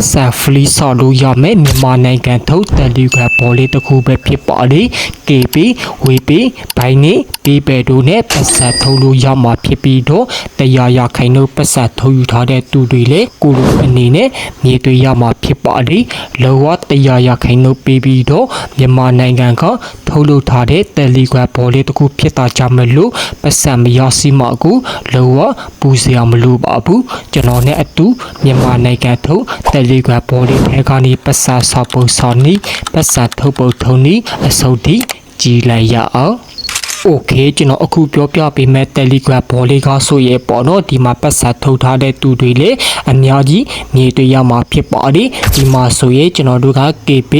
ပတ်စံဖလီဆော်လို့ရမယ်မြန်မာနိုင်ငံထုတ်တယ်လီဂရမ်ဘော်လေးတစ်ခုပဲဖြစ်ပါတယ် KB ဝေပီဘိုင်းနေဒီဘယ်တို့နဲ့ပတ်စံထုတ်လို့ရမှာဖြစ်ပြီးတော့တရားရခိုင်တို့ပတ်စံထုတ်ယူထားတဲ့သူတွေလည်းကိုလိုအနေနဲ့မြေတွေရမှာဖြစ်ပါတယ်လောကတရားရခိုင်တို့ပြီးပြီးတော့မြန်မာနိုင်ငံကထုတ်လို့ထားတဲ့တယ်လီဂရမ်ဘော်လေးတစ်ခုဖြစ်တာကြောင့်မလို့ပတ်စံမရစီမကူလောကပူစရာမလိုပါဘူးကျွန်တော်နဲ့အတူမြန်မာနိုင်ငံထုတ်တယ်လီဂရမ်ဘော်လေးထဲကနေပတ်စံဆောက်ပုံဆောင်းနီးပတ်စံထုတ်ပုံထုံနီးအစုပ်တီကြည်လိုက်ရအောင် Okay ကျွန်တော်အခုပြောပြပေးမယ့် Telegram ဘောလေးကားဆိုရဲပေါ့နော်ဒီမှာပတ်ဆက်ထုတ်ထားတဲ့သူတွေလေအများကြီးမြေတွေ့ရမှာဖြစ်ပါတယ်ဒီမှာဆိုရဲကျွန်တော်တို့က KP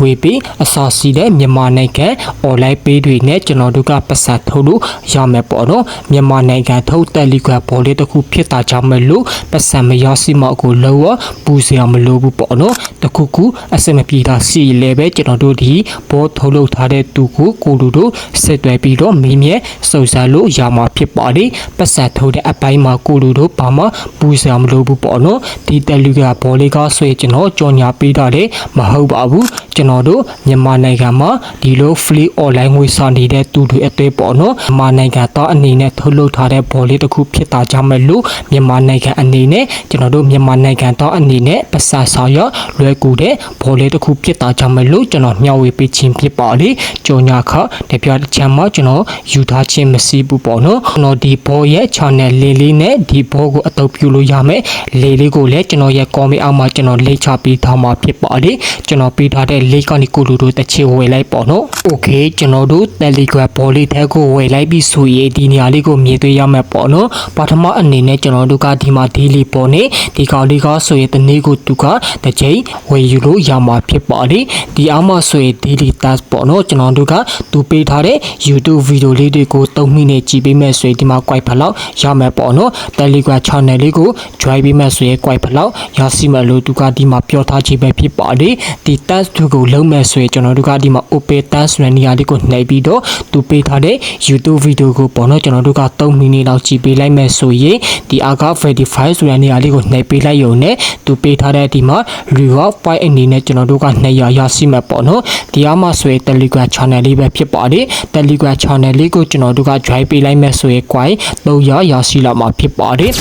ဝေပအစာစီတဲ့မြန်မာနိုင်ငံအွန်လိုင်းပေးတွေနဲ့ကျွန်တော်တို့ကပတ်ဆက်ထုတ်လို့ရမယ်ပေါ့နော်မြန်မာနိုင်ငံထုတ် Telegram ဘောလေးတစ်ခုဖြစ်တာကြောင့်မလို့ပတ်ဆက်မရရှိမှကိုလောပူစရာမလိုဘူးပေါ့နော်တ ခုခုအစမပြေတာစီလေပဲကျွန်တော်တို့ဒီဘောထုတ်လုပ်ထားတဲ့သူကိုကိုလူတို့ဆက်သွယ်ပြီးတော့မင်းမြဲစုံစမ်းလို့ရမှာဖြစ်ပါတယ်ပတ်ဆက်ထုတ်တဲ့အပိုင်းမှာကိုလူတို့ဘာမှပူစရာမလိုဘူးပေါ့နော်ဒီတယ်လီကဘောလေးကားဆွဲကျွန်တော်ကြော်ညာပေးတာလေမဟုတ်ပါဘူး ကျွန်တော်တို့မြန်မာနိုင်ငံမှာဒီလို free online ငွေစာနေတဲ့သူတွေအသေးပေါ့နော်မြန်မာနိုင်ငံသားအနေနဲ့ထုတ်လုပ်ထားတဲ့ဘောလေးတစ်ခုဖြစ်တာကြောင့်မလို့မြန်မာနိုင်ငံအနေနဲ့ကျွန်တော်တို့မြန်မာနိုင်ငံသားအနေနဲ့ပတ်ဆက်ဆောင်ရလွယ်ကူတဲ့ဘောလေးတစ်ခုဖြစ်တာကြောင့်မလို့ကျွန်တော်မျှဝေပေးခြင်းဖြစ်ပါလေကြော်ညာခတပြတစ်ချမ်းမှာကျွန်တော်ယူထားခြင်းမရှိဘူးပေါ့နော်ကျွန်တော်ဒီဘောရဲ့ channel လေးလေးနဲ့ဒီဘောကိုအသုံးပြုလို့ရမယ်လေးလေးကိုလည်းကျွန်တော်ရဲ့ comment အောက်မှာကျွန်တော်လိတ်ချပေးထားမှာဖြစ်ပါလေကျွန်တော်ပေးထားတဲ့ link ကနေကိုလူတို့တစ်ချေဝယ်လိုက်ပေါ့နော် okay ကျွန်တော်တို့ telegram ဘောလေးထဲကိုဝယ်လိုက်ပြီးဆိုရင်ဒီနေရာလေးကိုမြင်တွေ့ရမယ်ပေါ့နော်ပထမအနေနဲ့ကျွန်တော်တို့ကဒီမှာ daily ပေါ်နေဒီကောင်လေးကဆိုရင်တနေ့ကိုသူကတစ်ချိန်ဝယ်ယူလို့ရမှာဖြစ်ပါလေဒီအောက်မှာဆိုရင် daily task ပေါ့နော်ကျွန်တော်တို့ကသူပေးထားတဲ့ YouTube video လေးတွေကို3မိနစ်ကြည့်ပေးမယ်ဆိုရင်ဒီမှာ quite ဖလောက်ရမယ်ပေါ့နော် Telegram channel လေးကို join ပေးမယ်ဆိုရင် quite ဖလောက်ရစီမယ်လို့သူကဒီမှာပြောထားခြင်းပဲဖြစ်ပါတယ်ဒီ task တွေကိုလုံးမယ်ဆိုရင်ကျွန်တော်တို့ကဒီမှာ open task ဆိုတဲ့နေရာလေးကိုနှိပ်ပြီးတော့သူပေးထားတဲ့ YouTube video ကိုပေါ့နော်ကျွန်တော်တို့က3မိနစ်လောက်ကြည့်ပေးလိုက်မယ်ဆိုရင်ဒီအာက verify ဆိုတဲ့နေရာလေးကိုနှိပ်ပေးလိုက်ရုံနဲ့သူပေးထားတဲ့ဒီမှာ reward point အနေနဲ့ကျွန်တော်တို့က200ရရှိမှာပေါ့နော်ဒီအားမှာဆိုရင် Telegram channel လေးပဲဖြစ်ပါတယ် Telegram channel လေးကိုကျွန်တော်တို့က join ပေးလိုက်မယ်ဆိုရင် quite 300ရရှိလာမှာဖြစ်ပါတယ်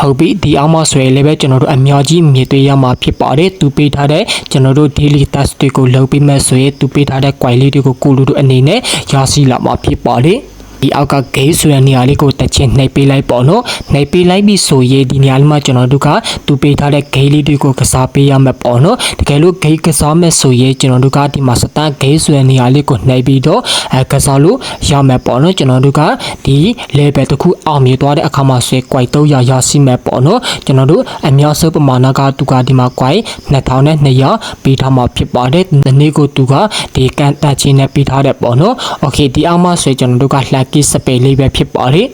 ဟုတ်ပြီဒီအောင်မဆွဲလည်းပဲကျွန်တော်တို့အများကြီးမြင်တွေ့ရမှာဖြစ်ပါတယ်သူပေးထားတဲ့ကျွန်တော်တို့ daily task တွေကိုလုပ်ပြီးမှဆိုရင်သူပေးထားတဲ့ quality တွေကိုကိုလူတို့အနေနဲ့ရရှိလာမှာဖြစ်ပါတယ် ဒီအောက်ကဂိမ်းဆိုတဲ့နေရာလေးကိုတက်ချင်းနှိပ်ပေးလိုက်ပေါ့နော်နှိပ်ပေးလိုက်ပြီဆိုရင်ဒီနေရာလေးမှာကျွန်တော်တို့ကသူပေးထားတဲ့ဂိမ်းလေးတွေကိုကစားပေးရမယ်ပေါ့နော်တကယ်လို့ဂိမ်းကစားမယ်ဆိုရင်ကျွန်တော်တို့ကဒီမှာစတန်ဂိမ်းဆိုတဲ့နေရာလေးကိုနှိပ်ပြီးတော့အဲကစားလို့ရမယ်ပေါ့နော်ကျွန်တော်တို့ကဒီ level တစ်ခုအောင်မြင်သွားတဲ့အခါမှာဆွဲ quite 300ရရှိမယ်ပေါ့နော်ကျွန်တော်တို့အများစုပမာဏကသူကဒီမှာ quite 2200ပေးထားမှာဖြစ်ပါတယ်ဒီနေ့ကိုသူကဒီကန်တက်ချင်းနဲ့ပေးထားတယ်ပေါ့နော် okay ဒီအောင်မှဆွဲကျွန်တော်တို့က lucky spell လေးပဲဖြစ်ပါတယ်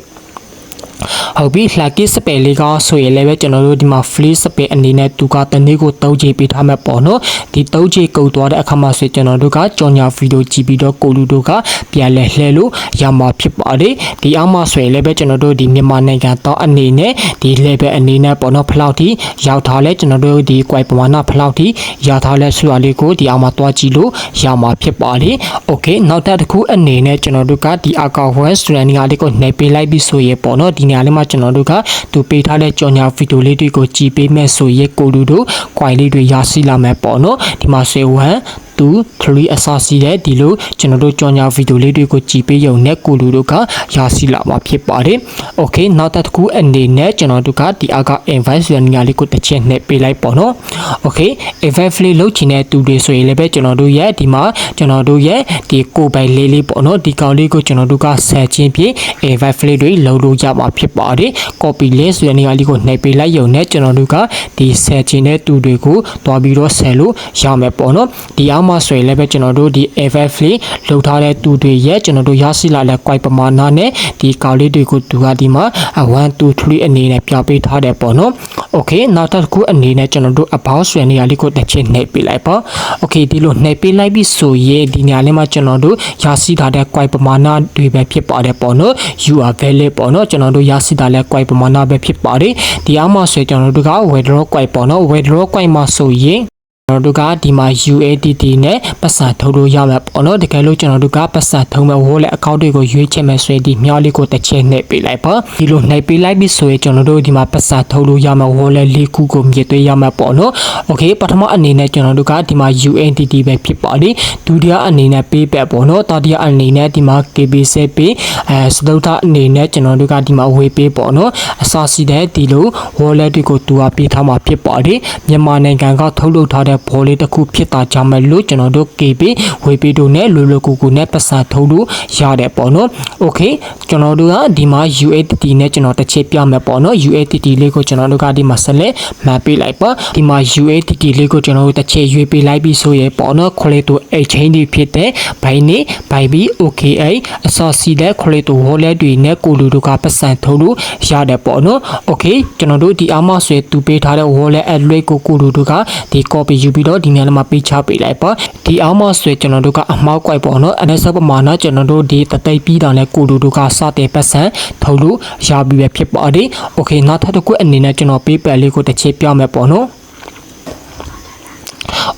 ဟုတ်ပြီ lucky spell လေးကဆိုရင်လည်းပဲကျွန်တော်တို့ဒီမှာ free spell အနေနဲ့သူကတနေ့ကို3ချိန်ပေးထားမှာပေါ့နော်ဒီ3ချိန်ကုန်သွားတဲ့အခါမှာဆိုကျွန်တော်တို့ကကြော်ညာဗီဒီယိုကြည့်ပြီးတော့ကိုလူတို့ကပြန်လဲလှဲလို့ရမှာဖြစ်ပါတယ်ဒီအောက်မှာဆိုရင်လည်းပဲကျွန်တော်တို့ဒီမြန်မာနိုင်ငံတော့အနေနဲ့ဒီ level အနေနဲ့ပေါ့နော်ဖလောက်ထိရောက်ထားလဲကျွန်တော်တို့ဒီ quite ပမာဏဖလောက်ထိရထားလဲဆိုတာလေးကိုဒီအောက်မှာတွားကြည့်လို့ရမှာဖြစ်ပါတယ် okay နောက်တစ်ခုအနေနဲ့ကျွန်တော်တို့ကဒီအကောင့် web student ကလေးကိုနှိပ်ပေးလိုက်ပြီးဆိုရင်ပေါ့နော်ဒီနေရာလေးမှာကျွန်တော်တို့ကသူပေးထားတဲ့ကြော်ညာဗီဒီယိုလေးတွေကိုကြည့်ပေးမယ်ဆိုရင်ကိုလူတို့ quite လေးတွေရရှိလာမယ်ပေါ့နော်ဒီမှာဆို1 2 3အစစီတဲ့ဒီလိုကျွန်တော်တို့ကြော်ညာဗီဒီယိုလေးတွေကိုကြည့်ပေးရုံနဲ့ကိုလူတို့ကရရှိလာမှာဖြစ်ပါတယ်။ Okay နောက်တစ်ခုအနေနဲ့ကျွန်တော်တို့ကဒီအက invite ဆိုတဲ့နေရာလေးကိုတစ်ချက်နှိပ်ပေးလိုက်ပေါ့နော်။ Okay invite free လုပ်ချင်တဲ့သူတွေဆိုရင်လည်းပဲကျွန်တော်တို့ရဲ့ဒီမှာကျွန်တော်တို့ရဲ့ဒီကိုပိုင်လေးလေးပေါ့နော်ဒီကောင်လေးကိုကျွန်တော်တို့ကဆက်ချင်းဖြင့် invite free တွေလုပ်လို့ရမှာဖြစ်ပါတယ်။ copy link ဆိုတဲ့နေရာလေးကိုနှိပ်ပေးလိုက်ရုံနဲ့ကျွန်တော်တို့ကဒီဆက်ချင်းတဲ့သူတွေကိုတွားပြီးတော့ဆက်လို့ရမယ်ပေါ့နော်။ဒီအောင်မှဆိုရင်လည်းပဲကျွန်တော်တို့ဒီ FF လေးလှုပ်ထားတဲ့သူတွေရဲ့ကျွန်တော်တို့ရရှိလာတဲ့ quite ပမာဏနဲ့ဒီကောင်လေးတွေကိုသူကဒီမှာ1 2 3အနေနဲ့ပြပေးထားတယ်ပေါ့နော် okay နောက်တစ်ခုအနေနဲ့ကျွန်တော်တို့ about ဆွဲနေရာလေးကိုတစ်ချက်နှိပ်ပေးလိုက်ပါ okay ဒီလိုနှိပ်ပေးလိုက်ပြီဆိုရင်ဒီနေရာလေးမှာကျွန်တော်တို့ရရှိထားတဲ့ quite ပမာဏတွေပဲဖြစ်ပါတယ်ပေါ့နော် you are valid ပေါ့နော်ကျွန်တော်တို့ရရှိထားတဲ့ quite ပမာဏပဲဖြစ်ပါတယ်ဒီအမှဆိုရင်ကျွန်တော်တို့က withdraw quite ပေါ့နော် withdraw quite မှာဆိုရင် ကျွန်တော်တို့ကဒီမှာ UADT နဲ့ပတ်စံထုတ်လို့ရမှာပေါ့နော်တကယ်လို့ကျွန်တော်တို့ကပတ်စံထုတ်မဲ့ wallet account တွေကိုရွေးချယ်မယ်ဆိုရင်ဒီမြောက်လေးကိုတစ်ချက်နှိပ်ပေးလိုက်ပါဒီလိုနှိပ်ပေးလိုက်ပြီဆိုရင်ကျွန်တော်တို့ဒီမှာပတ်စံထုတ်လို့ရမှာ wallet လေးခုကိုမြည့်သွေးရမှာပေါ့နော် okay ပထမအနေနဲ့ကျွန်တော်တို့ကဒီမှာ UNDT ပဲဖြစ်ပါလိဒုတိယအနေနဲ့ payback ပေါ့နော်တတိယအနေနဲ့ဒီမှာ KBC pay အဲစတုထအနေနဲ့ကျွန်တော်တို့ကဒီမှာ way pay ပေါ့နော်အစစီတဲ့ဒီလို wallet တွေကိုတူအားပေးထားမှာဖြစ်ပါလိမြန်မာနိုင်ငံကထုတ်လုပ်ထားတဲ့ဘောလေးတစ်ခုဖြစ်တာကြောင့်မဲ့လို့ကျွန်တော်တို့ KB ဝေပေးတို့နဲ့လွယ်လွယ်ကူကူနဲ့ပတ်စံထုတ်လို့ရတယ်ပေါ့နော်။ Okay ကျွန်တော်တို့ကဒီမှာ UATT နဲ့ကျွန်တော်တစ်ချက်ပြမယ်ပေါ့နော် UATT လေးကိုကျွန်တော်တို့ကဒီမှာဆက်လက်မှတ်ပေးလိုက်ပါဒီမှာ UATT လေးကိုကျွန်တော်တို့တစ်ချက်ရွေးပေးလိုက်ပြီးဆိုရင်ပေါ့နော် Qualito Exchange တွေဖြစ်တဲ့ Binance Bybit OKX အစောစီတဲ့ Qualito Wallet တွေနဲ့ကိုလူတို့ကပတ်စံထုတ်လို့ရတယ်ပေါ့နော်။ Okay ကျွန်တော်တို့ဒီအမဆွဲတူပေးထားတဲ့ Wallet address ကိုကိုလူတို့ကဒီ copy ယူပြီးတော့ဒီနေရာမှာပေးချပေးလိုက်ပါဒီအောင်မဆွဲကျွန်တော်တို့ကအမောက်ကွိုက်ပေါ့နော် NSF ပမာဏကျွန်တော်တို့ဒီတသိပ်ပြီးတောင်လဲကိုလူတို့ကစတဲ့ပတ်စံထုတ်လို့ရပြီပဲဖြစ်ပါတယ် okay နောက်ထပ်တစ်ခုအနေနဲ့ကျွန်တော်ပေးပယ်လေးကိုတစ်ချက်ပြမယ်ပေါ့နော်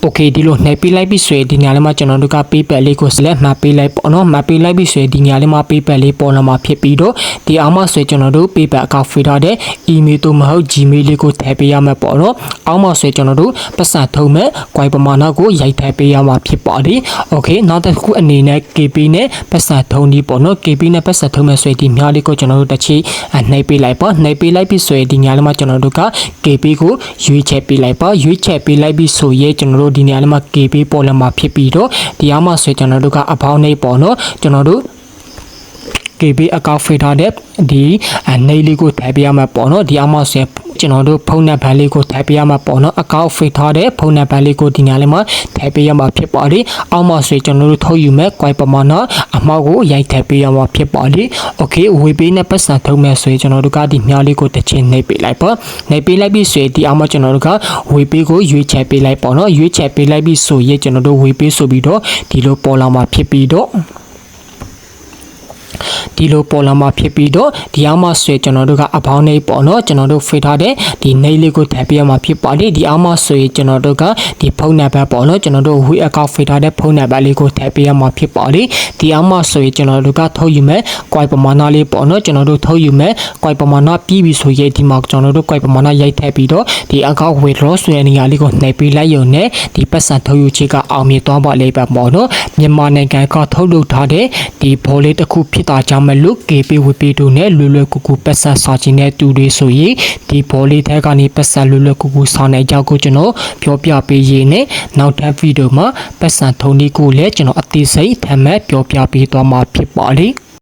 โอเคဒီလိုနှိပ်ပေးလိုက်ပြီဆိုရင်ဒီညလေးမှာကျွန်တော်တို့က PayPal လေးကို select မှတ်ပေးလိုက်ပေါ့နော်မှတ်ပေးလိုက်ပြီဆိုရင်ဒီညလေးမှာ PayPal လေးပေါ်လာမှာဖြစ်ပြီးတော့ဒီအောင်မဆွဲကျွန်တော်တို့ PayPal account ဖေးထားတဲ့ email တို့မဟုတ် Gmail လေးကိုထည့်ပေးရမှာပေါ့နော်အောင်မဆွဲကျွန်တော်တို့ပတ်စံထုံးမဲ့ quite ပမာဏကိုရိုက်ထည့်ပေးရမှာဖြစ်ပါတယ်โอเคနောက်တစ်ခုအနေနဲ့ KP နဲ့ပတ်စံထုံးဒီပေါ့နော် KP နဲ့ပတ်စံထုံးမဲ့ဆိုရင်ဒီမြားလေးကိုကျွန်တော်တို့တစ်ချိနှိပ်ပေးလိုက်ပါနှိပ်ပေးလိုက်ပြီဆိုရင်ဒီညလေးမှာကျွန်တော်တို့က KP ကိုရွေးချက်ပေးလိုက်ပါရွေးချက်ပေးလိုက်ပြီဆိုရင် ကျွန်တော်တို့ဒီနေရာလေးမှာ KB ပေါ်လာမှာဖြစ်ပြီးတော့ဒီအားမှာဆိုကျွန်တော်တို့ကအပေါင်းနေပေါ့နော်ကျွန်တော်တို့ KB အကောက်ဖေးထားတဲ့ဒီအနေလေးကိုထည့်ပေးရမှာပေါ့နော်ဒီအမောက်ဆဲ ကျွန်တော်တို့ဖုန်းနံပါတ်လေးကိုထည့်ပေးရမှာပေါ့နော်အကောက်ဖေးထားတဲ့ဖုန်းနံပါတ်လေးကိုဒီညလေးမှာထည့်ပေးရမှာဖြစ်ပါလိအောက်မှာဆိုကျွန်တော်တို့ထုတ်ယူမဲ့ quite ပမာဏအမောက်ကိုရိုက်ထည့်ပေးရမှာဖြစ်ပါလိ okay ဝေပေးနဲ့ပတ်စံထုတ်မဲ့ဆိုရင်ကျွန်တော်တို့ကဒီမြားလေးကိုတစ်ချင်းနှိပ်ပေးလိုက်ပေါ့နှိပ်ပေးလိုက်ပြီးဆိုရင်ဒီအမောက်ကျွန်တော်တို့ကဝေပေးကိုရွေးချယ်ပေးလိုက်ပေါ့နော်ရွေးချယ်ပေးလိုက်ပြီးဆိုရင်ကျွန်တော်တို့ဝေပေးဆိုပြီးတော့ဒီလိုပေါ်လာမှာဖြစ်ပြီးတော့ ဒီလိုပေါ်လာမှာဖြစ်ပြီးတော့ဒီအောင်မဆွဲကျွန်တော်တို့ကအပေါင်းနေပေါ့နော်ကျွန်တော်တို့ဖေးထားတဲ့ဒီနေလေးကိုထည့်ပြရမှာဖြစ်ပါလေဒီအောင်မဆွဲကျွန်တော်တို့ကဒီဖုန်းနံပါတ်ပေါ့နော်ကျွန်တော်တို့ဝီအကောင့်ဖေးထားတဲ့ဖုန်းနံပါတ်လေးကိုထည့်ပြရမှာဖြစ်ပါလေဒီအောင်မဆွဲကျွန်တော်တို့ကထုတ်ယူမဲ့ quite ပမာဏလေးပေါ့နော်ကျွန်တော်တို့ထုတ်ယူမဲ့ quite ပမာဏပြီးပြီဆိုရင်ဒီမှာကျွန်တော်တို့ quite ပမာဏရိုက်ထည့်ပြီးတော့ဒီအကောင့် withdraw ဆွဲနေရလေးကိုနှိပ်ပေးလိုက်ရုံနဲ့ဒီပတ်စံထုတ်ယူချက်ကအောင်မြင်သွားပါလိမ့်ပါပေါ့နော်မြန်မာနိုင်ငံကထုတ်လုပ်ထားတဲ့ဒီဘောလေးတစ်ခုဖြစ်တာကြောင့်မလို့ KP ဝပီတို့နဲ့လွယ်လွယ်ကူကူပတ်ဆက်စာခြင်းတဲ့သူတွေဆိုရင်ဒီဘောလေးထဲကနေပတ်ဆက်လွယ်လွယ်ကူကူဆောင်နိုင်ကြောက်ကိုကျွန်တော်ပြောပြပေးရင်းနဲ့နောက်ထပ်ဗီဒီယိုမှာပတ်စံထုံးလေးကိုလည်းကျွန်တော်အသေးစိတ်ထပ်မံပြောပြပေးသွားမှာဖြစ်ပါလိမ့်